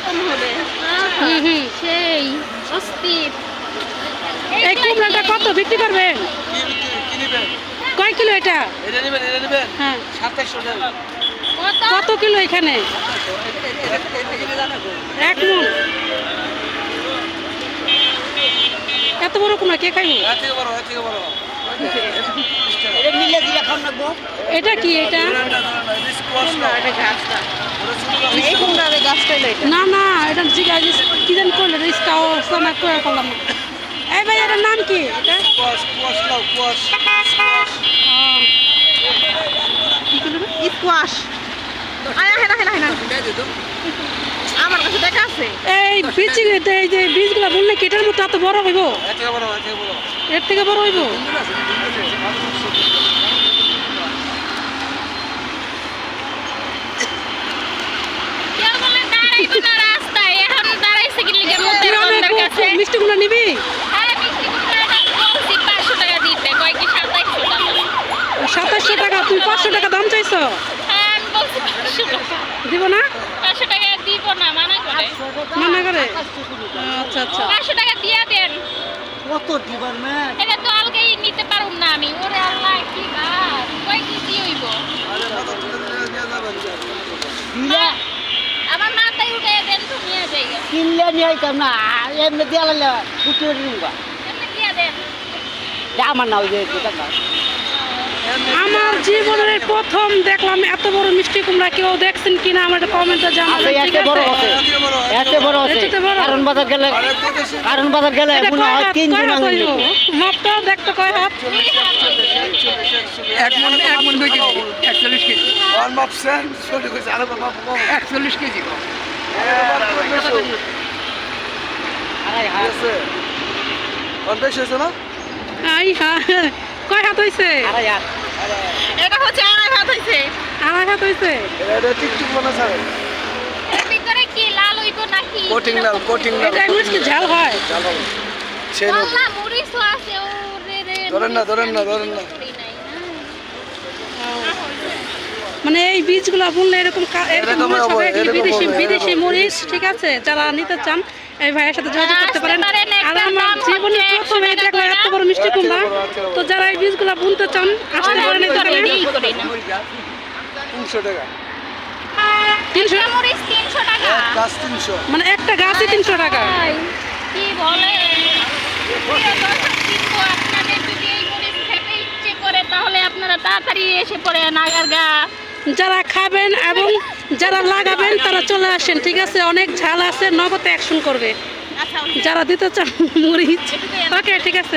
এরকম হবে। হুম হুম। সেই অস্থির। এই কুমড়াটা কত? বিক্রি করবেন কি বিক্রি- কি নিবেন? কয় কিলো এটা? এটা নিবেন, এটা নিবেন? হ্যাঁ। 2700 কত? কত কিলো এখানে? এক মন। এত বড় কুমড়া কে খাইব। এটা কি এটা? না, না, এটা জিগা কি জানি করলে রিস্কাও সোনা করে করলাম। এই ভাই এটার নাম কি? স্কোয়াশ আমার কাছে দেখা আছে। এই বীজ এই যে বীজগুলো বললে কি এটার মতো এত বড় হইব? এর থেকে বড় হইব কেউ বলে দাঁড়াইবো না রাস্তায় এখন দাঁড়াইছে কি লিগে তুই মুতের অনেক বন্ধের কাছে মিষ্টিগুলো নিবি হ্যাঁ মিষ্টি কুমড়া বলছি পাঁচশো টাকা দিতে কয় কি সাতাইশশো টাকা। সাতাশশো টাকা তুই পাঁচশো টাকা দাম চাইছ? হ্যাঁ দিব না? পাঁচশো টাকা দিব না মানা করে। মানা করে? আচ্ছা আচ্ছা। পাঁচশো টাকা দিয়া দেন। কত দিবার ম্যাম? এটা তো আলগেই নিতে পারুম না আমি। ওরে আল্লাহ কি গাছ কয় হইব? আমার মাথায় উঠে দেন তো নিয়ে যাই কিনলে নিয়ে আইতাম না। এমনি দিয়ে লাগলে ফুটি উঠে নিবা এমনি দিয়া দেন আমার না ওই যে আমার জীবনের প্রথম দেখলাম এত বড় মিষ্টি কুমড়া কেউ দেখছেন কিনা আমার কমেন্টে আচ্ছা জানাবেন ঠিক এত বড় আছে এত বড় আছে? কারণ বাজার গেলে আরে কারণ বাজার গেলে মনে হয় তিন হাত হইব মাপটা দেখতো কয় হাত এক মন এক মন দুই কেজি একচল্লিশ কেজি ছোট কইছে আরে মাপ কম একচল্লিশ কেজি গো। আড়াই হাত আছে? ওয়ান বেশি হয়েছে না? আই হা কয় হাত হইছে? আড়াই হাত। এটা হচ্ছে আড়াই ভাত হইছে। আড়াই হাত হইছে? এটা- এটা টিকটিক বানা ছাড়ে। ভিতরে কি লাল হইব নাকি? কোটিং লাল কোটিং লাল এটা মরিচ কি ঝাল হয়? সেই লোক আল্লাহ আছে ওরে রে ধরেন না, ধরেন না, ধরেন না। করি নাই, মানে এই বীজগুলো বুনলে এরকম এরকম বিদেশি বিদেশি মরিচ ঠিক আছে যারা নিতে চান এই ভাইয়ের সাথে যোগাযোগ করতে পারেন। আর আমার জীবনে হচ্ছে প্রথমে 100 দেখলাম এত বড় মিষ্টি কুমড়া। তো যারা এই বীজগুলো বুনতে চান আসতে পারেন এই দোকানে। তিনশো টাকা। একটা মরিচ 300 টাকা। এক গাছ তিনশো। মানে একটা গাছই তিনশো টাকা। কি বলে? প্রিয় দর্শক বিন্দু, আপনাদের যদি এই মরিচ খেতে ইচ্ছে করে তাহলে আপনারা তাড়াতাড়ি এসে পড়ে নাগার গা যারা খাবেন এবং যারা লাগাবেন তারা চলে আসেন, ঠিক আছে? অনেক ঝাল আছে, নগদে অ্যাকশন করবে। যারা দিতে চান, মরিচ। ওকে ঠিক আছে।